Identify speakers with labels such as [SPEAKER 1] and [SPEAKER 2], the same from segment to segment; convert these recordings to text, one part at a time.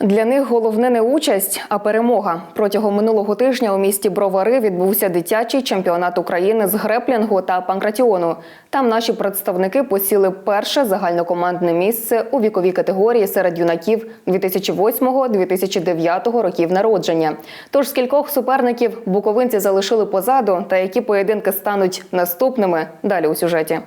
[SPEAKER 1] Для них головне не участь, а перемога. Протягом минулого тижня у місті Бровари відбувся дитячий чемпіонат України з греплінгу та панкратіону. Там наші представники посіли перше загальнокомандне місце у віковій категорії серед юнаків 2008-2009 років народження. Тож скількох суперників буковинці залишили позаду, та які поєдинки стануть наступними далі у сюжеті.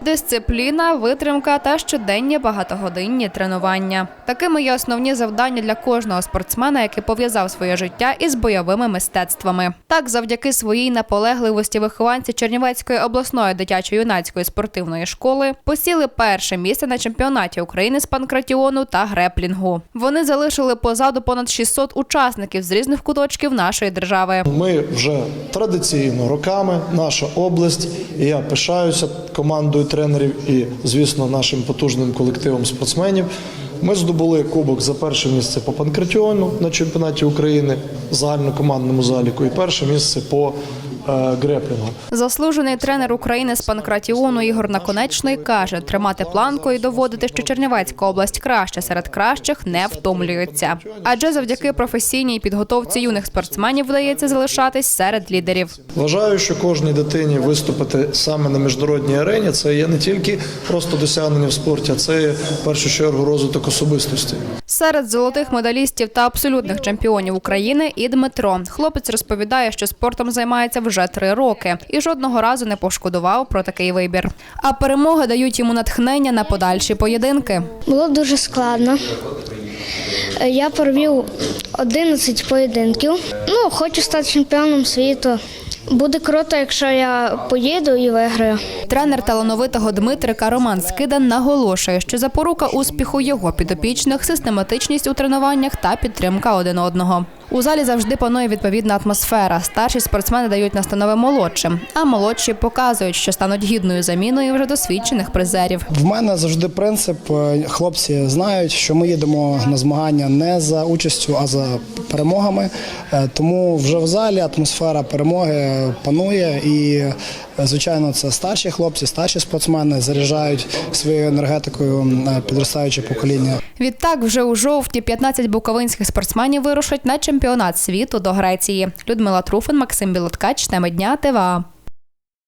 [SPEAKER 2] Дисципліна, витримка та щоденні багатогодинні тренування. Такими є основні завдання для кожного спортсмена, який пов'язав своє життя із бойовими мистецтвами. Так, завдяки своїй наполегливості вихованці Чернівецької обласної дитячо-юнацької спортивної школи посіли перше місце на чемпіонаті України з панкратіону та греплінгу. Вони залишили позаду понад 600 учасників з різних куточків нашої держави.
[SPEAKER 3] Ми вже традиційно роками, наша область, і я пишаюся командою тренерів і, звісно, нашим потужним колективом спортсменів. Ми здобули кубок за перше місце по панкратіону на чемпіонаті України загальнокомандному заліку і перше місце по греплінгу.
[SPEAKER 2] Заслужений тренер України з панкратіону Ігор Наконечний каже, тримати планку і доводити, що Чернівецька область краще серед кращих не втомлюється. Адже завдяки професійній підготовці юних спортсменів вдається залишатись серед лідерів.
[SPEAKER 3] Вважаю, що кожній дитині виступити саме на міжнародній арені це є не тільки просто досягнення в спорті, а це є в першу чергу розвиток особистості.
[SPEAKER 2] Серед золотих медалістів та абсолютних чемпіонів України і Дмитро. Хлопець розповідає, що спортом займається вже три роки і жодного разу не пошкодував про такий вибір. А перемоги дають йому натхнення на подальші поєдинки.
[SPEAKER 4] Було дуже складно. Я провів 11 поєдинків. Ну, хочу стати чемпіоном світу. Буде круто, якщо я поїду і виграю.
[SPEAKER 2] Тренер талановитого Дмитрика Роман Скидан наголошує, що запорука успіху його підопічних систематичність у тренуваннях та підтримка один одного. У залі завжди панує відповідна атмосфера. Старші спортсмени дають настанови молодшим, а молодші показують, що стануть гідною заміною вже досвідчених призерів.
[SPEAKER 5] В мене завжди принцип. е, Хлопці знають, що ми їдемо на змагання не за участю, а за перемогами. Е, Тому вже в залі атмосфера перемоги панує і. Звичайно, це старші хлопці, старші спортсмени заряджають своєю енергетикою е, підростаюче покоління.
[SPEAKER 2] Відтак, вже у жовтні 15 буковинських спортсменів вирушать на чемпіонат світу до Греції. Людмила Труфин, Максим Білоткач, теми дня ТВА.